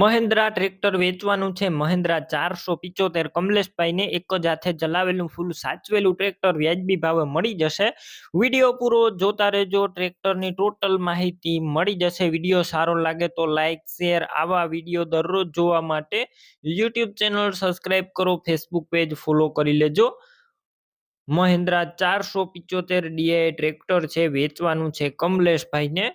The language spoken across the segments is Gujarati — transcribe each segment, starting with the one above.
મહેન્દ્રા ટ્રેક્ટર વેચવાનું છે. મહેન્દ્રા ચારસો પિચોતેર કમલેશભાઈને એક જ હાથે ચલાવેલું ફૂલ સાચવેલું ટ્રેક્ટર વ્યાજબી ભાવે મળી જશે. વીડિયો પૂરો જોતા રહેજો. ટ્રેક્ટરની ટોટલ માહિતી મળી જશે. વીડિયો સારો લાગે તો લાઇક શેર આવા વીડિયો દરરોજ જોવા માટે યુટ્યુબ ચેનલ સબસ્ક્રાઇબ કરો. ફેસબુક પેજ ફોલો કરી લેજો. મહેન્દ્રા ચારસો પિચોતેર ડીઆઈ ટ્રેક્ટર છે. વેચવાનું છે કમલેશભાઈને.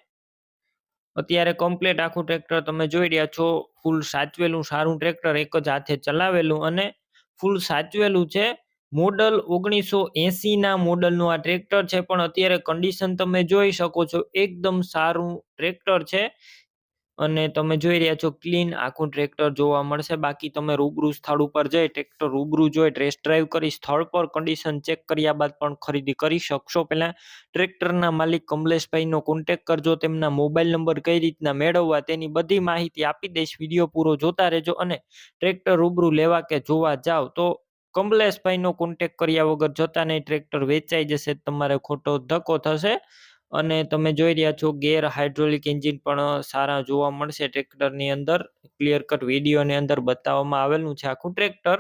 અત્યારે કમ્પ્લીટ આખું ટ્રેક્ટર તમે જોઈ રહ્યા છો ફૂલ સાચવેલું, સારું ટ્રેક્ટર એક જ હાથે ચલાવેલું અને ફૂલ સાચવેલું છે. મોડલ ઓગણીસો એસીના મોડલનું આ ટ્રેક્ટર છે, પણ અત્યારે કન્ડિશન તમે જોઈ શકો છો, એકદમ સારું ટ્રેક્ટર છે. અને તમે જોઈ રહ્યા છો ક્લીન આખું ટ્રેક્ટર જોવા મળશે. બાકી તમે રૂબરૂ સ્થળ ઉપર જઈ ટ્રેક્ટર રૂબરૂ જોઈ ટેસ્ટ ડ્રાઈવ કરી સ્થળ પર કન્ડિશન ચેક કર્યા બાદ પણ ખરીદી કરી શકશો. પહેલા ટ્રેક્ટરના માલિક કમલેશભાઈનો કોન્ટેક કરજો, તેમના મોબાઈલ નંબર કઈ રીતના મેળવવા તેની બધી માહિતી આપી દઈશ. વીડિયો પૂરો જોતા રહેજો અને ટ્રેક્ટર રૂબરૂ લેવા કે જોવા જાવ તો કમલેશભાઈનો કોન્ટેક કર્યા વગર જતા નહીં, ટ્રેક્ટર વેચાઈ જશે, તમારે ખોટો ધક્કો થશે. અને તમે જોઈ રહ્યા છો ગેર હાઇડ્રોલિક એન્જિન પણ સારા જોવા મળશે ટ્રેક્ટરની અંદર. ક્લિયર કટ વિડીયોની અંદર બતાવવામાં આવેલું છે આખું ટ્રેક્ટર.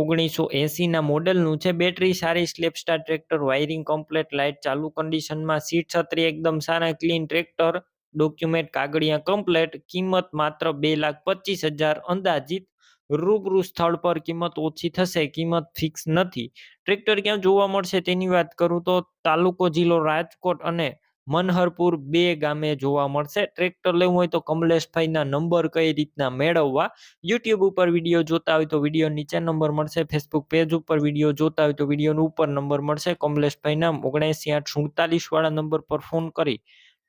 ઓગણીસો એંસીના મોડેલનું છે. બેટરી સારી slap star tractor, wiring complete, light ચાલુ કન્ડિશનમાં, સીટ છત્રી એકદમ સારા, ક્લીન ટ્રેક્ટર, ડોક્યુમેન્ટ કાગળિયા કમ્પ્લેટ, કિંમત માત્ર બે લાખ પચીસ હજાર અંદાજિત. રૂબરૂ સ્થળ પર કિંમત ઓછી થશે, કિંમત ફિક્સ નથી. ટ્રેક્ટર ક્યાં જોવા મળશે તેની વાત કરું તો તાલુકો જિલ્લો રાજકોટ અને મનહરપુર બે ગામે જોવા મળશે. ટ્રેક્ટર લેવું હોય તો કમલેશભાઈના નંબર કઈ રીતના મેળવવા? યુટ્યુબ ઉપર વીડિયો જોતા હોય તો વીડિયો નીચે નંબર મળશે. ફેસબુક પેજ ઉપર વીડિયો જોતા હોય તો વિડીયોનો ઉપર નંબર મળશે. કમલેશભાઈના ઓગણસી આઠ સુડતાલીસ વાળા નંબર પર ફોન કરી